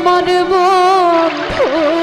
আমার বন্ধু।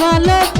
ভালো